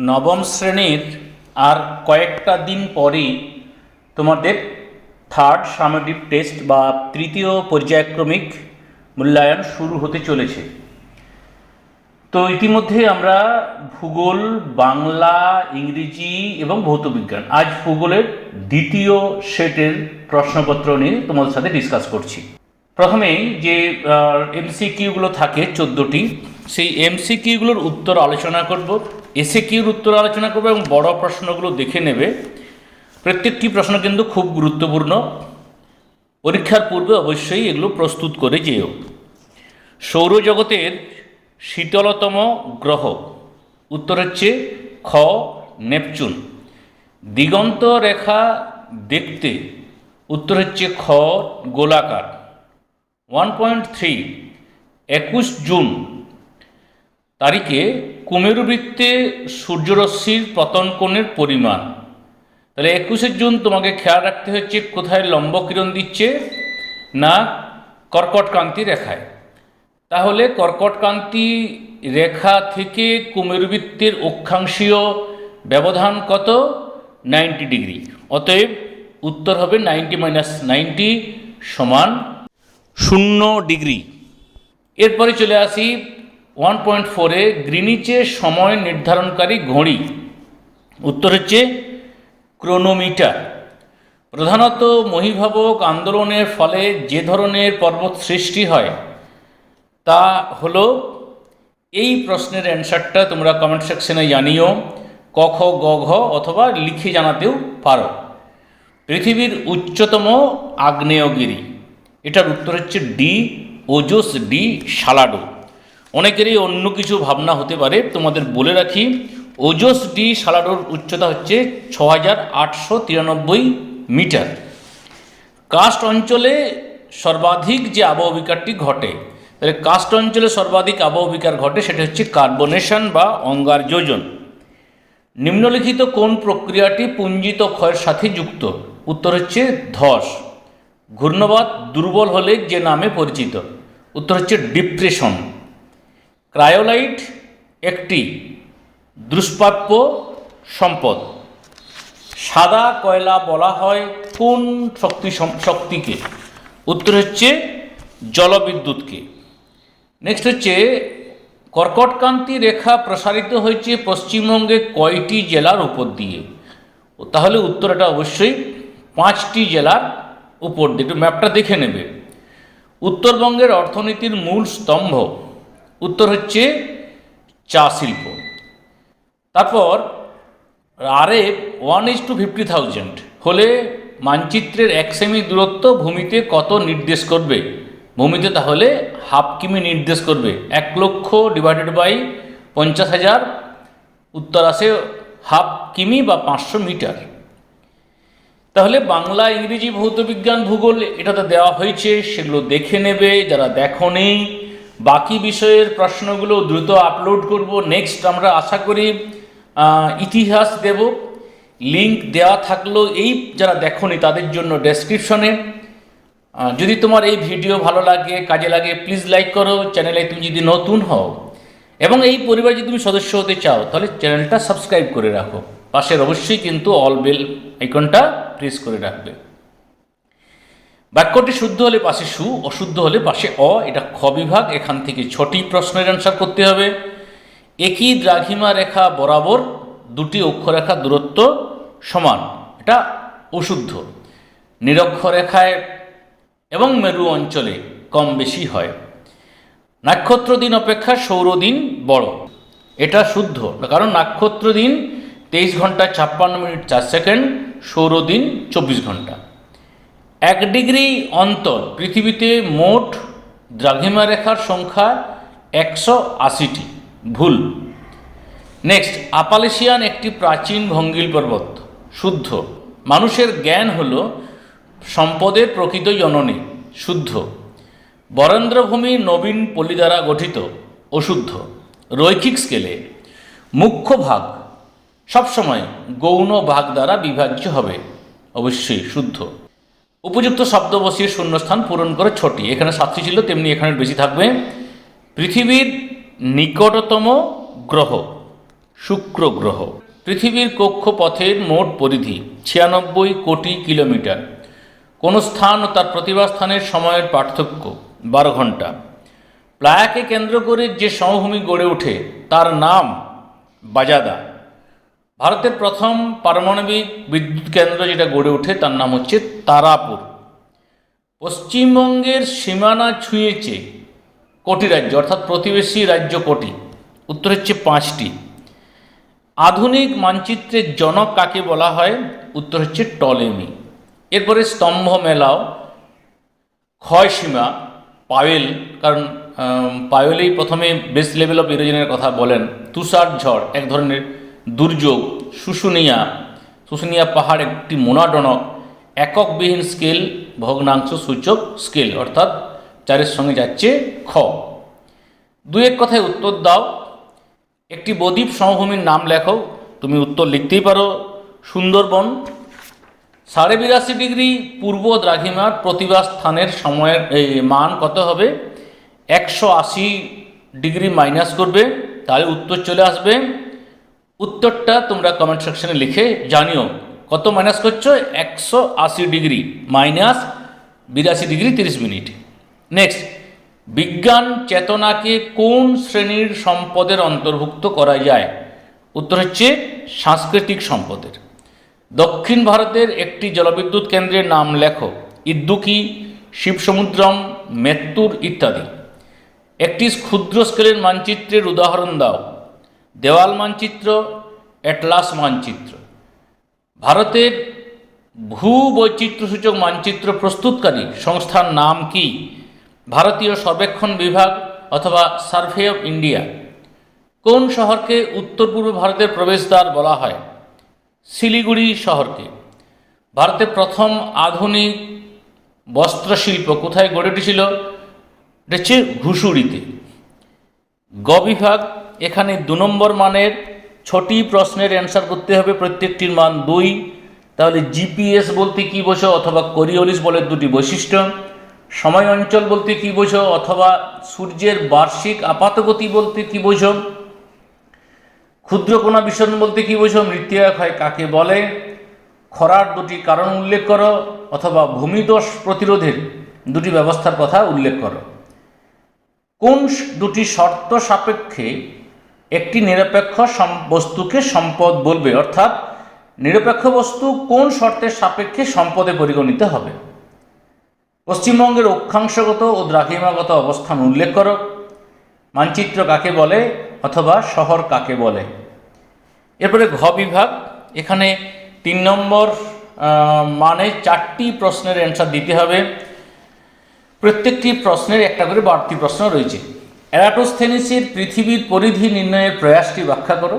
নবম শ্রেণির আর কয়েকটা দিন পরেই তোমাদের থার্ড সামেটিভ টেস্ট বা তৃতীয় পর্যায়ক্রমিক মূল্যায়ন শুরু হতে চলেছে। তো ইতিমধ্যে আমরা ভূগোল, বাংলা, ইংরেজি এবং ভৌতবিজ্ঞান, আজ ভূগোলের দ্বিতীয় সেটের প্রশ্নপত্র নিয়ে তোমাদের সাথে ডিসকাস করছি। প্রথমেই যে এমসিকিউগুলো থাকে চোদ্দোটি, সেই এমসিকিউগুলোর উত্তর আলোচনা করব। এসে কিউর উত্তর আলোচনা করবে এবং বড় প্রশ্নগুলো দেখে নেবে। প্রত্যেকটি প্রশ্ন কিন্তু খুব গুরুত্বপূর্ণ। পরীক্ষার পূর্বে অবশ্যই এগুলো প্রস্তুত করে যেও। সৌরজগতের শীতলতম গ্রহ, উত্তর হচ্ছে খ, নেপচুন। দিগন্ত রেখা দেখতে উত্তর হচ্ছে খ, গোলাকার। ওয়ান পয়েন্ট থ্রি একুশ জুন। তারিখে কুমেরু বৃত্তে সূর্যরশ্মির পতন কোণের পরিমাণ। তাহলে একুশে জুন তোমাকে খেয়াল রাখতে হচ্ছে কোথায় লম্ব কিরণ দিচ্ছে না কর্কটকান্তি রেখায়। তাহলে কর্কটকান্তি রেখা থেকে কুমেরুবৃত্তের অক্ষাংশীয় ব্যবধান কত? Ninety degree. অতএব উত্তর হবে নাইনটি মাইনাস নাইনটি সমান শূন্য ডিগ্রি। এরপরে চলে আসি ওয়ান পয়েন্ট ফোরে গ্রিনিচের সময় নির্ধারণকারী ঘড়ি। উত্তর হচ্ছে ক্রোনোমিটার প্রধানত মহিভাবক আন্দোলনের ফলে যে ধরনের পর্বত সৃষ্টি হয়, তা হলো এই প্রশ্নের অ্যান্সারটা তোমরা কমেন্ট সেকশনে জানিও। ক খ গ, ঘ অথবা লিখে জানাতেও পারো। পৃথিবীর উচ্চতম আগ্নেয়গিরি। এটার উত্তর হচ্ছে ডি, ওজোস ডি, সালাডো। অনেকেরই অন্য কিছু ভাবনা হতে পারে। তোমাদের বলে রাখি, ওজোস ডি সালাডোর উচ্চতা হচ্ছে ছ হাজার আটশো তিরানব্বই মিটার। কাস্ট অঞ্চলে সর্বাধিক যে আবহবিকারটি ঘটে, তাহলে কাস্ট অঞ্চলে সর্বাধিক আবহবিকার ঘটে সেটা হচ্ছে কার্বনেশন বা অঙ্গার যোজন নিম্নলিখিত কোন প্রক্রিয়াটি পুঞ্জিত ক্ষয়ের সাথে যুক্ত? উত্তর হচ্ছে ধস। ঘূর্ণবাদ দুর্বল হলে যে নামে পরিচিত। উত্তর হচ্ছে ডিপ্রেশন। ক্রায়োলাইট একটি দুষ্প্রাপ্য সম্পদ। সাদা কয়লা বলা হয় কোন শক্তি শক্তিকে? উত্তর হচ্ছে জলবিদ্যুৎকে। নেক্সট হচ্ছে কর্কটকান্তি রেখা প্রসারিত হয়েছে পশ্চিমবঙ্গে কয়টি জেলার উপর দিয়ে? ও তাহলে উত্তরটা অবশ্যই পাঁচটি জেলার উপর দিয়ে। একটু ম্যাপটা দেখে নেবে। উত্তরবঙ্গের অর্থনীতির মূল স্তম্ভ উত্তর হচ্ছে চা শিল্প। তারপর আরে one is to fifty thousand হলে মানচিত্রের এক সেমি দূরত্ব ভূমিতে কত নির্দেশ করবে? ভূমিতে তাহলে হাফ কিমি নির্দেশ করবে। এক লক্ষ ডিভাইডেড বাই পঞ্চাশ হাজার, উত্তর আসে হাফ কিমি বা পাঁচশো মিটার। তাহলে বাংলা, ইংরেজি ভৌতবিজ্ঞান ভূগোল এটাতে দেওয়া হয়েছে, সেগুলো দেখে নেবে, যারা দেখনি বাকি বিষয়ের প্রশ্নগুলো দ্রুত আপলোড করব। নেক্সট আমরা আশা করি ইতিহাস দেব। লিংক দেওয়া থাকল এই যারা দেখনি তাদের জন্য ডেসক্রিপশনে যদি তোমার এই ভিডিও ভালো লাগে, কাজে লাগে প্লিজ লাইক করো। চ্যানেলে তুমি যদি নতুন হও এবং এই পরিবার যদি তুমি সদস্য হতে চাও, তাহলে চ্যানেলটা সাবস্ক্রাইব করে রাখো। পাশের অবশ্যই কিন্তু অল বেল আইকনটা প্রেস করে রাখবে। বাক্যটি শুদ্ধ হলে পাশে সু, অশুদ্ধ হলে পাশে অ, এটা খ বিভাগ, এখান থেকে ছটি প্রশ্নের অ্যান্সার করতে হবে। একই দ্রাঘিমা রেখা বরাবর দুটি অক্ষরেখা দূরত্ব সমান, এটা অশুদ্ধ। নিরক্ষরেখায় এবং মেরু অঞ্চলে কম বেশি হয়। নাক্ষত্র দিন অপেক্ষা সৌরদিন বড়, এটা শুদ্ধ। কারণ নাক্ষত্র দিন তেইশ ঘণ্টা ছাপ্পান্ন মিনিট চার সেকেন্ড সৌরদিন চব্বিশ ঘণ্টা। এক ডিগ্রি অন্তর পৃথিবীতে মোট দ্রাঘিমা রেখার সংখ্যা একশো আশিটি। ভুল। নেক্সট আপালেশিয়ান একটি প্রাচীন ভঙ্গিল পর্বত, শুদ্ধ। মানুষের জ্ঞান হল সম্পদের প্রকৃত জননী, শুদ্ধ। বরেন্দ্রভূমি নবীন পলি দ্বারা গঠিত অশুদ্ধ রৈখিক স্কেলে মুখ্য ভাগ সবসময় গৌণ ভাগ দ্বারা বিভাজ্য হবে, অবশ্যই শুদ্ধ। উপযুক্ত শব্দ বসিয়ে শূন্যস্থান পূরণ করে ছটি। এখানে সাতটি ছিল, তেমনি এখানে বেশি থাকবে। পৃথিবীর নিকটতম গ্রহ, শুক্র গ্রহ। পৃথিবীর কক্ষপথের মোট পরিধি ছিয়ানব্বই কোটি কিলোমিটার। কোন স্থান ও তার প্রতিভাস্থানের সময়ের পার্থক্য বারো ঘণ্টা। প্লায়াকে কেন্দ্র করে যে সমভূমি গড়ে ওঠে, তার নাম বাজাদা। ভারতের প্রথম পারমাণবিক বিদ্যুৎ কেন্দ্র যেটা গড়ে ওঠে, তার নাম হচ্ছে তারাপুর। পশ্চিমবঙ্গের সীমানা ছুঁয়েছে কোটি রাজ্য, অর্থাৎ প্রতিবেশী রাজ্য কোটি। উত্তর হচ্ছে পাঁচটি। আধুনিক মানচিত্রের জনক কাকে বলা হয়? উত্তর হচ্ছে টলেমি। এরপরে স্তম্ভ মেলাও, ক্ষয়সীমা, পায়েল, কারণ পায়েলেই প্রথমে বেস লেভেল অফ ইরোজনের কথা বলেন তুষার ঝড় এক ধরনের দুর্যোগ, শুশুনিয়া। শুশুনিয়া পাহাড় একটি মোনাডনক এককবিহীন স্কেল, ভগ্নাংশ সূচক স্কেল, অর্থাৎ চারের সঙ্গে যাচ্ছে খ। দু এক কথায় উত্তর দাও। একটি বদ্বীপ সমভূমির নাম লেখো। তুমি উত্তর লিখতেই পারো। সুন্দরবন, সাড়ে বিরাশি ডিগ্রি পূর্ব দ্রাঘিমার প্রতিভা স্থানের সময়ের এই মান কত হবে? একশো আশি ডিগ্রি মাইনাস করবে তাহলে উত্তর চলে আসবে। উত্তরটা তোমরা কমেন্ট সেকশনে লিখে জানিও। কত মাইনাস করছ? একশো আশি ডিগ্রি মাইনাস বিরাশি ডিগ্রি তিরিশ মিনিট নেক্সট বিজ্ঞান চেতনাকে কোন শ্রেণির সম্পদের অন্তর্ভুক্ত করা যায়? উত্তর হচ্ছে সাংস্কৃতিক সম্পদের। দক্ষিণ ভারতের একটি জলবিদ্যুৎ কেন্দ্রের নাম লেখো। ইদ্দুকি শিবসমুদ্রম, মেত্তুর ইত্যাদি। একটি ক্ষুদ্র স্কেলের মানচিত্রের উদাহরণ দাও। দেওয়াল মানচিত্র অ্যাটলাস মানচিত্র। ভারতের ভূ বৈচিত্র্যসূচক মানচিত্র প্রস্তুতকারী সংস্থার নাম কি? ভারতীয় সর্বেক্ষণ বিভাগ অথবা সার্ভে অফ ইন্ডিয়া। কোন শহরকে উত্তর পূর্ব ভারতের প্রবেশদ্বার বলা হয়? শিলিগুড়ি শহরকে। ভারতের প্রথম আধুনিক বস্ত্রশিল্প কোথায় গড়ে উঠেছিল? এটা হচ্ছে ঘুষুড়িতে গ বিভাগ এখানে দু নম্বর মানের ছটি প্রশ্নের অ্যান্সার করতে হবে প্রত্যেকটির মান দুই। তাহলে জিপিএস বলতে কী বোঝো অথবা কোরিওলিস বলে দুটি বৈশিষ্ট্য, সময় অঞ্চল বলতে কী বোঝো অথবা সূর্যের বার্ষিক আপাতগতি বলতে কী বোঝো ক্ষুদ্রকোনা বিসর্জন বলতে কী বোঝো মৃত্যুয়াক হয় কাকে বলে, খরার দুটি কারণ উল্লেখ করো অথবা ভূমিদোষ প্রতিরোধের দুটি ব্যবস্থার কথা উল্লেখ করো। কোন দুটি শর্ত সাপেক্ষে একটি নিরপেক্ষ বস্তুকে সম্পদ বলবে, অর্থাৎ নিরপেক্ষ বস্তু কোন শর্তের সাপেক্ষে সম্পদে পরিগণিত হবে? পশ্চিমবঙ্গের অক্ষাংশগত ও দ্রাঘিমাগত অবস্থান উল্লেখ করো। মানচিত্র কাকে বলে অথবা শহর কাকে বলে? এরপরে ঘ বিভাগ, এখানে তিন নম্বর মানে চারটি প্রশ্নের অ্যান্সার দিতে হবে। প্রত্যেকটি প্রশ্নের একটা করে বাড়তি প্রশ্ন রয়েছে। অ্যারাটোস্থেনিসের পৃথিবীর পরিধি নির্ণয়ের প্রয়াসটি ব্যাখ্যা করো।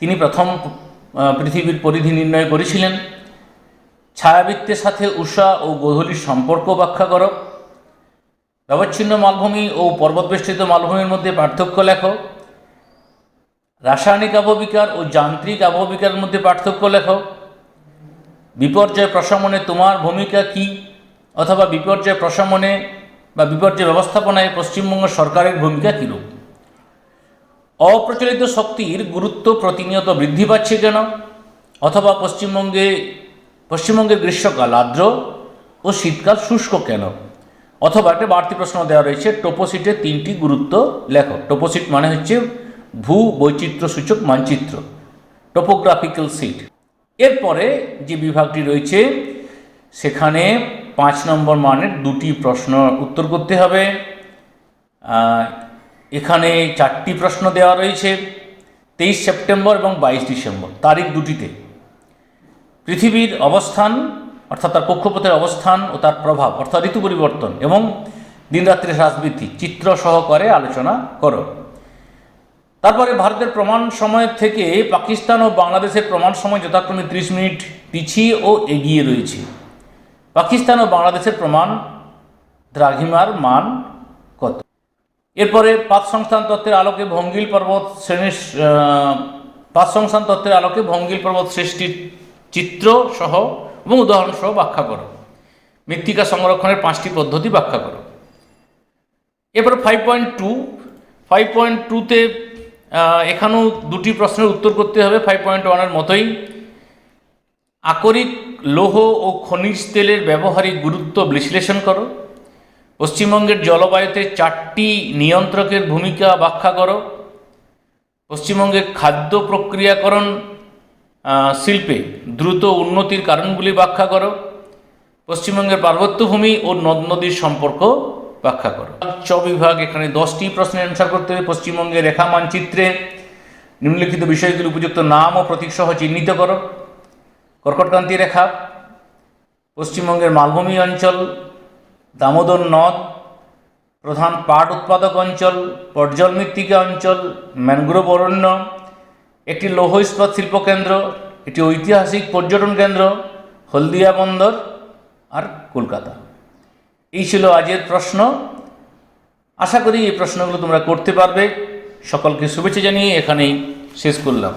তিনি প্রথম পৃথিবীর পরিধি নির্ণয় করেছিলেন। ছায়াবৃত্তের সাথে উষা ও গোধূলির সম্পর্ক ব্যাখ্যা করো। ব্যবচ্ছিন্ন মালভূমি ও পর্বতবেষ্টিত মালভূমির মধ্যে পার্থক্য লেখো। রাসায়নিক আবহবিকার ও যান্ত্রিক আবহবিকারের মধ্যে পার্থক্য লেখো। বিপর্যয় প্রশমনে তোমার ভূমিকা কি? অথবা বিপর্যয় প্রশমনে বা বিপর্যয় ব্যবস্থাপনায় পশ্চিমবঙ্গ সরকারের ভূমিকা কীরূপ? অপ্রচলিত শক্তির গুরুত্ব প্রতিনিয়ত বৃদ্ধি পাচ্ছে কেন? অথবা পশ্চিমবঙ্গে, পশ্চিমবঙ্গের গ্রীষ্মকাল আর্দ্র ও শীতকাল শুষ্ক কেন? অথবা একটা বাড়তি প্রশ্ন দেওয়া রয়েছে টোপোসিটের তিনটি গুরুত্ব লেখো। টোপোসিট মানে হচ্ছে ভূ বৈচিত্র্য সূচক মানচিত্র, টোপোগ্রাফিক্যাল সিট এরপরে যে বিভাগটি রয়েছে, সেখানে পাঁচ নম্বর মানের দুটি প্রশ্ন উত্তর করতে হবে। এখানে চারটি প্রশ্ন দেওয়া রয়েছে, তেইশ সেপ্টেম্বর এবং বাইশ ডিসেম্বর, তারিখ দুটিতে। পৃথিবীর অবস্থান, অর্থাৎ তার কক্ষপথের অবস্থান ও তার প্রভাব, অর্থাৎ ঋতু পরিবর্তন এবং দিনরাত্রির হ্রাসবৃদ্ধি, চিত্র সহকারে আলোচনা করো। তারপরে ভারতের প্রমাণ সময় থেকে পাকিস্তান ও বাংলাদেশের প্রমাণ সময় যথাক্রমে ত্রিশ মিনিট, পিছিয়ে ও এগিয়ে রয়েছে। পাকিস্তান ও বাংলাদেশের প্রমাণ, দ্রাঘিমার মান কত? এরপরে পাঁচ সংস্থান তত্ত্বের আলোকে ভঙ্গিল পর্বত শ্রেণির পাঁচ সংস্থান তত্ত্বের আলোকে ভঙ্গিল পর্বত সৃষ্টির চিত্র সহ এবং উদাহরণ সহ ব্যাখ্যা করো। মৃত্তিকা সংরক্ষণের পাঁচটি পদ্ধতি ব্যাখ্যা করো। এরপরে five point two five point টুতে এখানেও দুটি প্রশ্নের উত্তর করতে হবে। ফাইভ পয়েন্ট ওয়ানের মতোই আকরিক লৌহ ও খনিজ তেলের ব্যবহারিক গুরুত্ব বিশ্লেষণ করো। পশ্চিমবঙ্গের জলবায়ুতে চারটি নিয়ন্ত্রকের ভূমিকা ব্যাখ্যা করো। পশ্চিমবঙ্গের খাদ্য প্রক্রিয়াকরণ শিল্পে দ্রুত উন্নতির কারণগুলি ব্যাখ্যা করো। পশ্চিমবঙ্গের পার্বত্যভূমি ও নদ নদীর সম্পর্ক ব্যাখ্যা করো। চ বিভাগ এখানে দশটি প্রশ্নের অ্যান্সার করতে হবে। পশ্চিমবঙ্গের রেখা মানচিত্রে নিম্নলিখিত বিষয়গুলি উপযুক্ত নাম ও প্রতীকসহ চিহ্নিত করো। কর্কটক্রান্তি রেখা, পশ্চিমবঙ্গের মালভূমি অঞ্চল, দামোদর নদ, প্রধান পাট উৎপাদক অঞ্চল পর্জল মৃত্তিকা অঞ্চল, ম্যানগ্রোভ অরণ্য, একটি লৌহ ইস্পাত শিল্পকেন্দ্র একটি ঐতিহাসিক পর্যটন কেন্দ্র, হলদিয়া বন্দর আর কলকাতা। এই ছিল আজের প্রশ্ন। আশা করি এই প্রশ্নগুলো তোমরা করতে পারবে। সকলকে শুভেচ্ছা জানিয়ে এখানেই শেষ করলাম।